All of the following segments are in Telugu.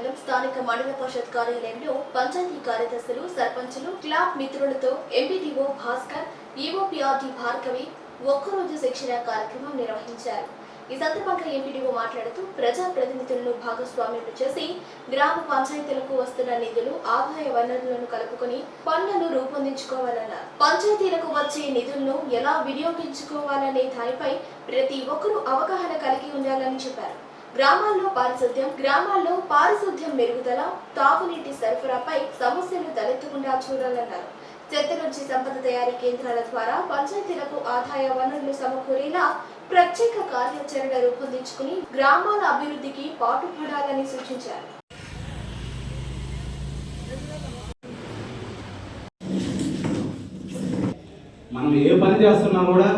మండలం స్థానిక మండల పరిషత్ కార్యాలయంలో పంచాయతీ కార్యదర్శులు సర్పంచులు క్లాబ్ మిత్రులతో ఎంపీటీఓ భాస్కర్ ఈఓపీఆర్డి భార్గవి ఒక్కరోజు శిక్షణ కార్యక్రమం నిర్వహించారు. ఈ సందర్భంగా ఎంపీడీఓ మాట్లాడుతూ ప్రజా ప్రతినిధులను భాగస్వామ్యం చేసి గ్రామ పంచాయతీలకు వస్తున్న నిధులు ఆదాయ వనరులను కలుపుకొని పనులను రూపొందించుకోవాలన్నారు. పంచాయతీలకు వచ్చే నిధులను ఎలా వినియోగించుకోవాలనే దానిపై ప్రతి ఒక్కరూ అవగాహన కలిగి ఉండాలని చెప్పారు. గ్రామాల్లో పారిశుద్ధ్యం గ్రామాల్లో పారిశుద్ధ్యం మెరుగుదల తాగునీటి సరఫరాపై సమస్యలు తలెత్తకుండా చూడాలన్నారు. చెత్త నుంచి సంపద తయారీ కేంద్రాల ద్వారా పంచాయతీలకు ఆదాయ వనరులు సమకూరేలా ప్రత్యేక కార్యాచరణ రూపొందించుకుని గ్రామాల అభివృద్ధికి పాటుపడాలని సూచించారు. మనం ఏ పని చేస్తున్నా కూడా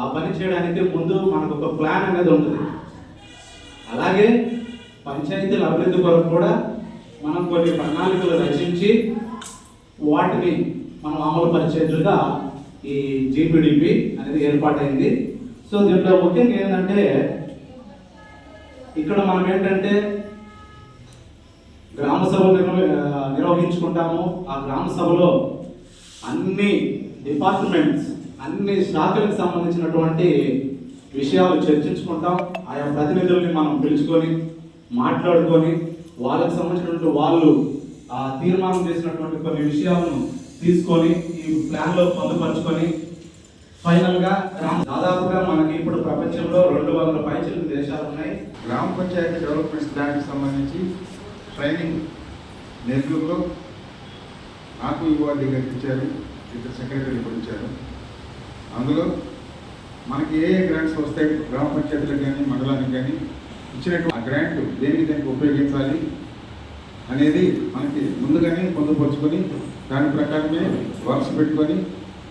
ఆ పని చేయడానికి ముందు మనకు ఒక ప్లాన్ అనేది ఉంటుంది. అలాగే పంచాయతీల అభివృద్ధి కొరకు కూడా మనం కొన్ని ప్రణాళికలు రచించి వాటిని మనం అమలు పరిచేట్లుగా ఈ జీపీడిపి అనేది ఏర్పాటైంది. సో దీంట్లో ముఖ్యంగా ఏంటంటే ఇక్కడ మనం ఏంటంటే గ్రామ సభలు నిర్వ- నిర్వహించుకుంటాము. ఆ గ్రామ సభలో అన్ని డిపార్ట్మెంట్స్ అన్ని శాఖలకు సంబంధించినటువంటి విషయాలు చర్చించుకుంటాం. ఆయా ప్రతినిధుల్ని మనం పిలుచుకొని మాట్లాడుకొని వాళ్ళకి సంబంధించినటువంటి వాళ్ళు ఆ తీర్మానం చేసినటువంటి కొన్ని విషయాలను తీసుకొని ఈ ప్లాన్లో పొందుపరుచుకొని ఫైనల్గా గ్రామ దాదాపుగా మనకి ఇప్పుడు ప్రపంచంలో రెండు వందల పైచిలకు దేశాలు ఉన్నాయి. గ్రామ పంచాయతీ డెవలప్మెంట్ ప్లాన్కి సంబంధించి ట్రైనింగ్ నెల్లూరులో నాకు ఇవాళ గారికి ఇచ్చారు ఇద్దరు సెక్రటరీ కూడా ఇచ్చారు. అందులో మనకి ఏ ఏ గ్రాంట్స్ వస్తాయి? గ్రామ పంచాయతీలకు కానీ మండలానికి కానీ ఇచ్చినటువంటి ఆ గ్రాంట్ దేనికి దానికి ఉపయోగించాలి అనేది మనకి ముందుగానే పొందుపరుచుకొని దాని ప్రకారమే వర్క్స్ పెట్టుకొని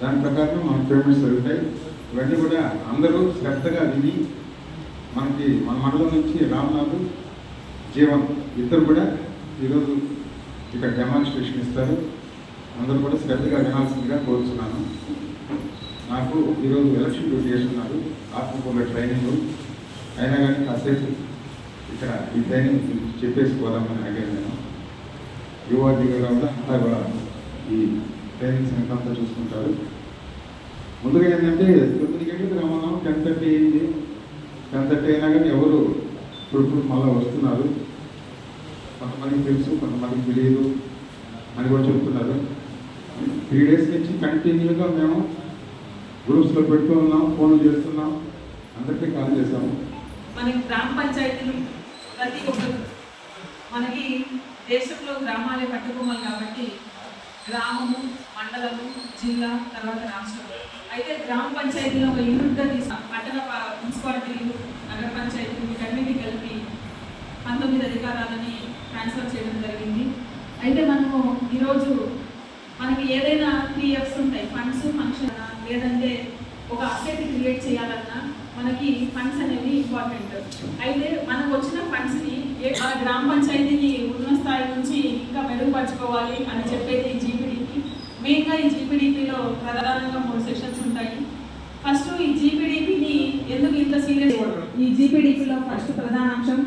దాని ప్రకారమే మనకి పేమెంట్స్ జరుగుతాయి. ఇవన్నీ కూడా అందరూ శ్రద్ధగా విని మనకి మన మండలం నుంచి రామ్నాథ్ జీవన్ ఇద్దరు కూడా ఈరోజు ఇక్కడ డెమాన్స్ట్రేషన్ ఇస్తారు. అందరూ కూడా శ్రద్ధగా వినాల్సిందిగా కోరుతున్నాను నాకు ఈరోజు ఎలక్షన్ డ్యూటీ చేస్తున్నారు ఆత్మకూర ట్రైనింగ్ అయినా కానీ కాసేపు ఇక్కడ ఈ ట్రైనింగ్ చెప్పేసుకోవాలని అడిగాను నేను. యువతి కూడా అంతా కూడా ఈ ట్రైనింగ్స్ అంతా చూసుకుంటారు. ముందుగా ఏంటంటే తొమ్మిది గంటలకు రమ్మన్నాం టెన్ థర్టీ అయింది. టెన్ థర్టీ అయినా కానీ ఎవరు ఇప్పుడు ఇప్పుడు మళ్ళీ వస్తున్నారు. కొంతమందికి తెలుసు కొంతమందికి తెలియదు అని కూడా చెప్తున్నారు. త్రీ డేస్ నుంచి కంటిన్యూగా మేము గ్రూప్స్లో పెడుతూ ఉన్నాం ఫోన్లు చేస్తున్నాం అందరికీ కాల్ చేసాము మనకి గ్రామ పంచాయతీలు ప్రతి ఒక్కరు మనకి దేశంలో గ్రామాలే పట్టుకోవాలి కాబట్టి గ్రామము మండలము జిల్లా తర్వాత రాష్ట్రం. అయితే గ్రామ పంచాయతీలో ఒక యూనిట్గా తీసాం. పట్టణ మున్సిపాలిటీలు నగర పంచాయతీలు వీటన్నిటి కలిపి పంతొమ్మిది అధికారాలని ట్రాన్స్ఫర్ చేయడం జరిగింది. అయితే మనము ఈరోజు మనకి ఏదైనా త్రీ ఎఫ్స్ ఉంటాయి ఫండ్స్ ఫంక్షన్ లేదంటే ఒక అసెట్ క్రియేట్ చేయాలన్నా మనకి ఫండ్స్ అనేవి ఇంపార్టెంట్ అయితే మనకు వచ్చిన ఫండ్స్ని మన గ్రామ పంచాయతీని ఉన్న స్థాయి నుంచి ఇంకా మెరుగుపరచుకోవాలి అని చెప్పేది ఈ జీపీడీపీ మెయిన్గా ఈ జీపీడీపీలో ప్రధానంగా మూడు సెషన్స్ ఉంటాయి. ఫస్ట్ ఈ జీపీడీపీని ఎందుకు ఇంత సీరియస్ ఈ జీపీడీపీలో ఫస్ట్ ప్రధాన అంశం